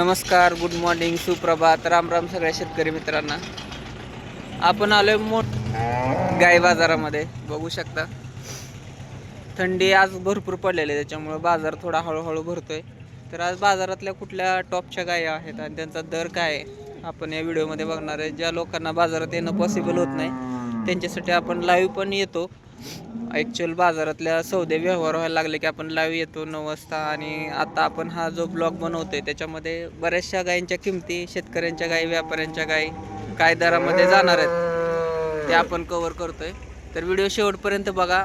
नमस्कार good morning सुप्रभात राम राम सगळ्या शेतकरी मित्रांना. आपण आलोय मोठ गाय बाजारामध्ये बघू शकता. थंडी आज भरपूर पडलेली आहे त्याच्यामुळं बाजार थोडा हळूहळू भरतोय. तर आज बाजारातल्या कुठल्या टॉपच्या गाय आहेत आणि त्यांचा दर काय आहे आपण या व्हिडिओमध्ये बघणार आहे. ज्या लोकांना बाजारात येणं पॉसिबल होत नाही त्यांच्यासाठी आपण लाईव्ह पण येतो. ॲक्च्युअल बाजारातल्या सौदे व्यवहार व्हायला लागले की आपण लाईव्ह येतो नऊ वाजता आणि आता आपण हा जो ब्लॉग बनवतो आहे त्याच्यामध्ये बऱ्याचशा गायींच्या किमती शेतकऱ्यांच्या गायी व्यापाऱ्यांच्या गायी काय दरामध्ये जाणार आहेत ते आपण कवर करतोय. तर व्हिडिओ शेवटपर्यंत बघा.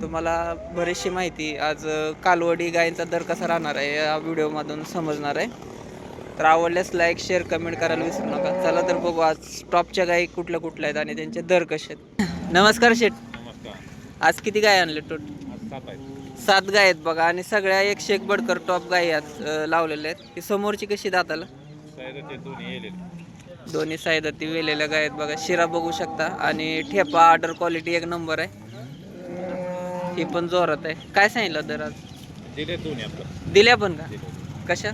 तुम्हाला बरीचशी माहिती आज कालवडी गायींचा दर कसा राहणार आहे या व्हिडिओमधून समजणार आहे. तर आवडल्यास लाईक शेअर कमेंट करायला विसरू नका. चला तर बघू आज टॉपच्या गायी कुठल्या कुठल्या आहेत आणि त्यांचे दर कसे आहेत. नमस्कार शेठ. आज किती गाय आणले टोट? आज सात गाय आहेत बघा आणि सगळ्या एकशे एक बडकर टॉप गायी अ, लावलेल्या आहेत. ही समोरची कशी दाताला सायदाचे दोन्ही येलेले. दोन्ही साईड ती वेलेल्या गाय आहेत बघा. शिरा बघू शकता. आणि ठेपा ऑर्डर क्वालिटी एक नंबर आहे. ही पण जोरात आहे. काय सांगितलं दर आज दिले दोन्ही आपलं. दिल्या पण का? दिले. कशा?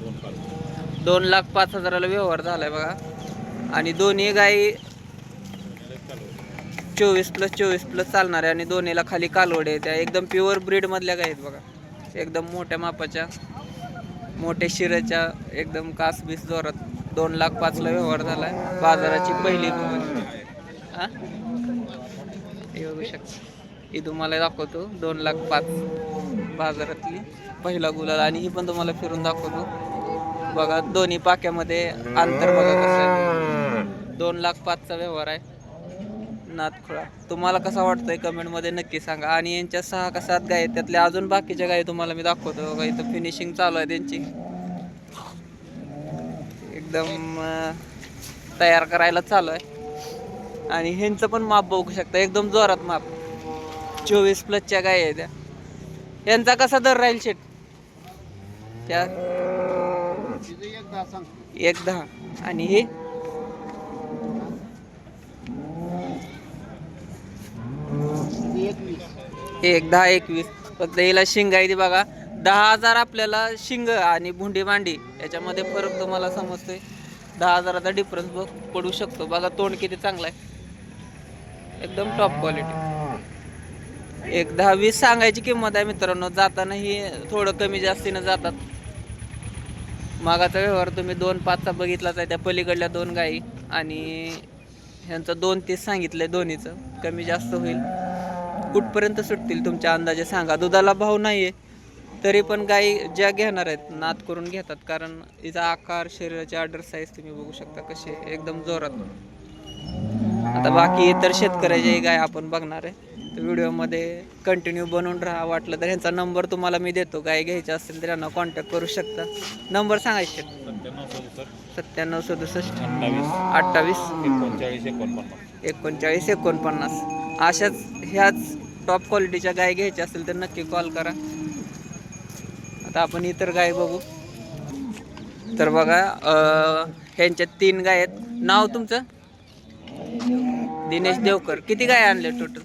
दोन पाच. दोन लाख पाच हजाराला व्यवहार झालाय बघा. आणि दोन्ही गायी चोवीस प्लस चोवीस प्लस चालणार आहे आणि दोन्हीला खाली कालवडे आहेत. त्या एकदम प्युअर ब्रीडमधल्या काय आहेत बघा. एकदम मोठ्या मापाच्या मोठ्या शिराच्या एकदम कास बीस जोरात. दोन लाख पाचला व्यवहार झालाय बाजाराची पहिली हा? हे बघू शकता. ही तुम्हाला दाखवतो. दोन लाख पाच बाजारातली पहिला गुलाल. आणि ही पण तुम्हाला फिरून दाखवतो. बघा दोन्ही पाक्यामध्ये अंतर बघा कसं दोन लाख पाचचा व्यवहार आहे. नाथखोळा तुम्हाला कसा वाटतोय? कमेंटमध्ये नक्की सांगा. आणि यांच्या सहा का सात गाय आहेत त्यातल्या अजून बाकीच्या गायी तुम्हाला मी दाखवतो इथं फिनिशिंग चालू आहे त्यांची. एकदम तयार करायला चालू आहे. आणि ह्यांचं पण माप बघू शकता. एकदम जोरात माप. चोवीस प्लसच्या गाय आहे त्या. यांचा कसा दर राहील शेट? त्या एक दहा. आणि हे? एक दहा एकवीस. फक्त हिला शिंग आहे ती बघा. दहा हजार आपल्याला शिंग आणि भुंडी मांडी याच्यामध्ये फरक तुम्हाला समजतोय. दहा हजाराचा डिफरन्स बघ पडू शकतो. बघा तोंड किती चांगला आहे. एकदम टॉप क्वालिटी एक दहा वीस सांगायची किंमत आहे मित्रांनो. जाताना ही थोडं कमी जास्तीनं जातात. मागाचा व्यवहार तुम्ही दोन पाचचा बघितलाच आहे. त्या पलीकडल्या दोन गायी आणि ह्यांचं दोन तीस सांगितलं दोन्हीचं. कमी जास्त होईल. कुठपर्यंत सुटतील तुमच्या अंदाजे सांगा. दुधाला भाव नाही आहे तरी पण गायी ज्या घेणार आहेत नात करून घेतात. कारण हिचा आकार शरीराची आर्डर साईज तुम्ही बघू शकता कशी एकदम जोरात. आता बाकी इतर शेतकऱ्याची गाय आपण बघणार आहे. तर व्हिडिओमध्ये कंटिन्यू बनवून राहा. वाटलं तर ह्यांचा नंबर तुम्हाला मी देतो. गाय घ्यायची असेल तर यांना कॉन्टॅक्ट करू शकता. नंबर सांगायचे सत्त्याण्णव सदुसष्ट. अठ्ठावीस. अठ्ठावीस. एकोणचाळीस एकोणपन्नास एकोणचाळीस एकोणपन्नास. अशाच ह्याच टॉप क्वालिटीच्या गाय घ्यायच्या असतील तर नक्की कॉल करा. आता आपण इतर गाय बघू. तर बघा ह्यांच्या ह्यांच्यात तीन गाय आहेत. नाव तुमचं? दिनेश देवकर. किती गाय आणले टोटल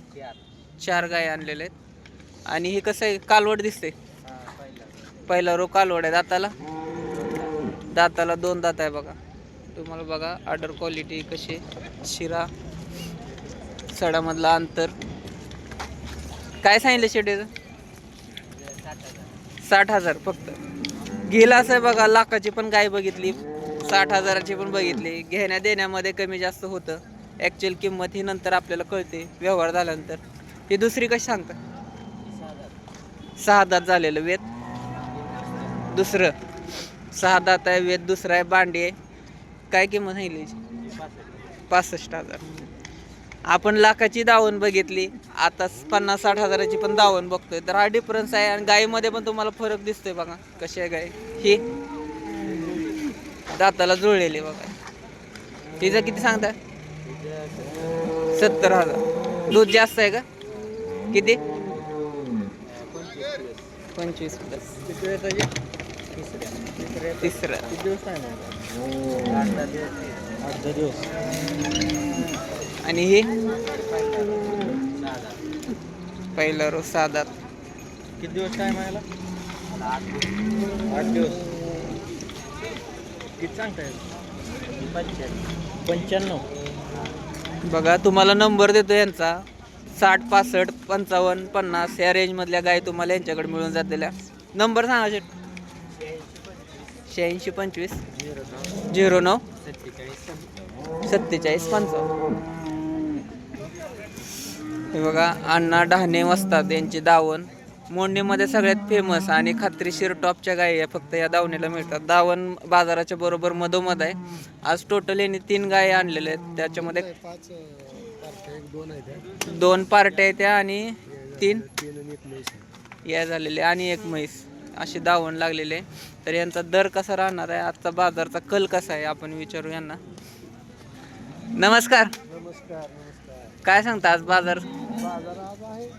चार गाय आणलेले आहेत. आणि हे कसं आहे? कालवड दिसते पहिला रो कालवड आहे. दाताला? दाताला दोन दात आहे बघा. तुम्हाला बघा ऑर्डर क्वालिटी कशी शिरा. सडामधला अंतर. काय सांगितलं शेडीचं साठ हजार फक्त. गेला असं बघा लाखाची पण गाय बघितली. साठ हजाराची पण बघितली. घेण्या देण्यामध्ये कमी जास्त होतं. ॲक्च्युअल किंमत ही नंतर आपल्याला कळते व्यवहार झाल्यानंतर. ही दुसरी कशी सांगता? सहा दात झालेलं वेद दुसरं. सहा दात आहे वेद दुसरं आहे बांडी आहे. काय किंमत सांगितली पासष्ट हजार. आपण लाखाची दावण बघितली. आता पन्नास साठ हजाराची पण दावण बघतोय. तर हा डिफरन्स आहे आणि गायीमध्ये पण तुम्हाला फरक दिसतोय बघा. कशी आहे गाय ही दाताला जुळलेली बघा. तिचं किती सांगता? सत्तर हजार. दूध जास्त आहे का? किती? पंचवीस प्लस. तिसरं आणि ही? पहिला रोज साधात किती दिवस टाइम आहे आठ दिवस. किती सांगताय? पंच्याण्णव. बघा तुम्हाला नंबर देतो यांचा. साठ पासष्ट पंचावन्न पन्नास या रेंजमधल्या गाय तुम्हाला यांच्याकडे मिळून जातेल्या नंबर सांगा शेट. शहाऐंशी पंचवीस. झिरो नऊ. सत्तेचाळीस पंचावन्न. हे बघा अण्णा डहाणे वसतात यांची दावण. मोडणीमध्ये सगळ्यात फेमस आणि खात्रीशीर टॉपच्या गायी या फक्त या दावणीला मिळतात. दावण बाजाराच्या बरोबर मधोमध आहे. आज टोटल यांनी तीन गायी आणलेल्या आहेत. त्याच्यामध्ये पाच दोन पार्ट्या आहेत त्या आणि तीन. या झालेले आणि एक म्हैस. अशी दावण लागलेले आहे. तर यांचा दर कसा राहणार आहे? आजचा बाजारचा कल कसा आहे? आपण विचारू यांना. नमस्कार. नमस्कार नमस्कार. काय सांगता आज बाजार? बाजार आज आहे.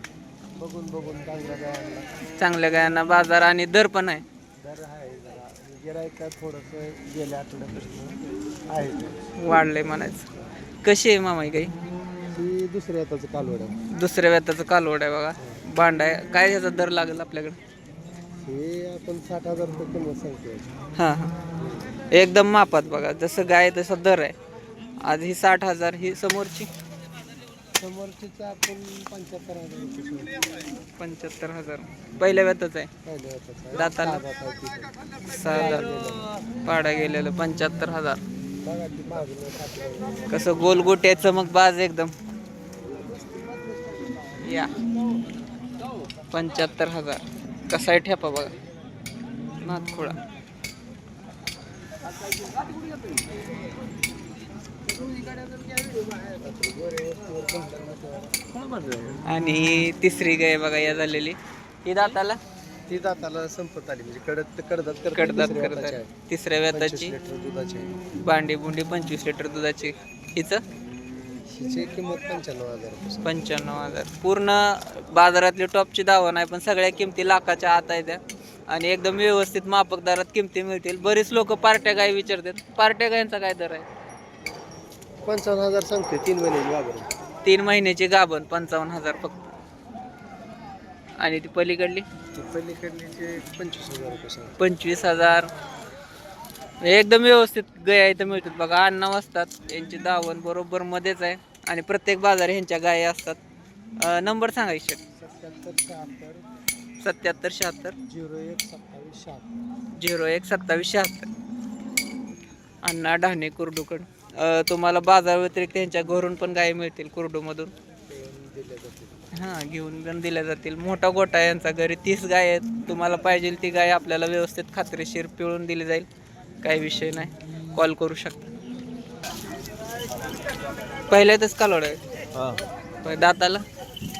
बघून बघून चांगल्या गायांना चांगल्या गायांना बाजार आणि दर पण आहे. दर आहे जरा. गिरायक का थोडंसं गेल्या आठवड्यापासून आहे ते. वाढलंय म्हणायचं. कशी आहे मामाई काही ही दुसऱ्या हाताचं कालवड आहे. दुसऱ्या व्यताचं कालवड आहे बघा. भांडा आहे. काय ह्याचा दर लागेल आपल्याकडे? हे आपण साठ हजार रुपये किंमत सांगतोय. हां हां. एकदम मापात बघा जसं गाय तसा दर आहे. आज ही साठ हजार ही समोरची? समोरचीचं आपण पंच्याहत्तर हजार रुपये सांगतो. पंच्याहत्तर हजार. पहिल्या व्यतच आहे. पहिल्या हाताचं आहे. दाताला? सहा दात आहे पाडा गेलेलं पंच्याहत्तर हजार. बघा ती मागणं साठलं. कसं गोलगोटे चमक बाज एकदम. या. पंच्याहत्तर हजार. कसा आहे ठेपा बघा. नाथखोळा आणि तिसरी गाय बघा या झालेली. ही दाताला? ती दाताला संपत आली म्हणजे कडत कडदात कडदात करतात. तिसऱ्या व्यताची. दुधाची. भांडी बुंडी पंचवीस लिटर दुधाची. हिचं? किंमत पंच्याण्णव हजार रुपये पंच्याण्णव हजार. पूर्ण बाजारातली टॉपची दावा नाही पण सगळ्या किमती लाखाच्या आत आहे त्या. आणि एकदम व्यवस्थित मापक दरात किमती मिळतील. बरीच लोक पार्ट्या गाय विचारतात. पार्ट्या गायांचा काय दर आहे? पंचावन्न हजार सांगते तीन महिन्याची तीन महिन्याची गाभण पंचावन्न हजार फक्त. आणि ती पलीकडली? ती पलीकडलीचे पंचवीस हजार रुपये सांगते. पंचवीस हजार. एकदम व्यवस्थित गाय इथं मिळतात. बघा अण्णा असतात यांची दावण बरोबर मध्येच आहे. आणि प्रत्येक बाजार ह्यांच्या गाय असतात. अं, नंबर सांगायचे सत्याहत्तर शहात्तर सत्याहत्तर शहात्तर. झिरो एक सत्तावीस शहात्तर. झिरो एक सत्तावीस शहात्तर अण्णा डहाणे कुर्डूकड अं, तुम्हाला बाजार व्यतिरिक्त यांच्या घरून पण गाय मिळतील कुर्डूमधून. पेन दिले जाते हां घेऊन पण दिल्या जातील. मोठा गोटा आहे यांचा. घरी तीस गाय आहेत. तुम्हाला पाहिजे ती गाय आपल्याला व्यवस्थित खात्रीशीर पिळून दिली जाईल. काही विषय नाही. कॉल करू शकता. पहिल्यातच कालोड आहे. हां. दाताला?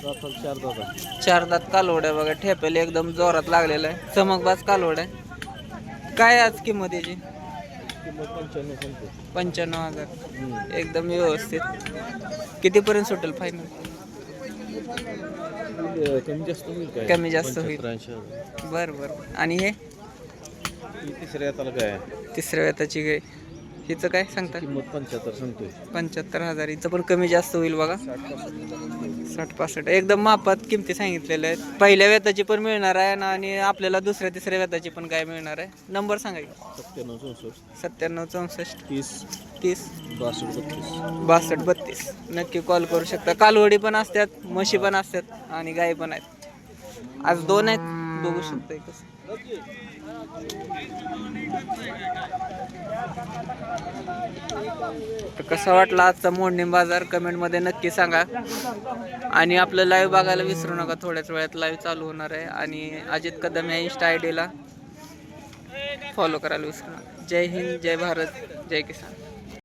दाताला चार दाता चार दात कालवड आहे बघा ठेपेला एकदम जोरात लागलेला आहे. चमकबाज कालवड आहे. काय आज किंमत याची? किंमत पंच्याण्णव सांगते. पंच्याण्णव हजार. एकदम व्यवस्थित. कितीपर्यंत सुटेल फायनल कमी जास्त होईल काय? कमी जास्त होईल. बरं बरं. आणि हे? तिसऱ्या हाताला काय? तिसऱ्या वेताची गाय. हिचं काय सांगता? किंमत पंच्याहत्तर सांगतोय. पंच्याहत्तर हजार. हिचं पण कमी जास्त होईल बघा. साठ पासष्ट. एकदम मापात किमती सांगितलेल्या आहेत. पहिल्या वेताची पण मिळणार आहे ना आणि आपल्याला दुसऱ्या तिसऱ्या वेताची पण काय मिळणार आहे. नंबर सांगा की. सत्त्याण्णव चौसष्ट. सत्त्याण्णव चौसष्ट. तीस. तीस. बासष्ट बत्तीस. बासष्ट बत्तीस. नक्की कॉल करू शकता. कालवडी पण असतात म्हशी पण असतात आणि गाई पण आहेत. आज दोन आहेत. बघू शकता कसं. तर कसा वाटला आजचा मोडणी बाजार? कमेंटमध्ये नक्की सांगा. आणि आपलं लाईव्ह बघायला विसरू नका थोड्याच वेळात लाईव्ह चालू होणार आहे. आणि अजित कदम या इन्स्टा आय डीला फॉलो करायला विसरू नका. जय हिंद जय भारत जय किसान.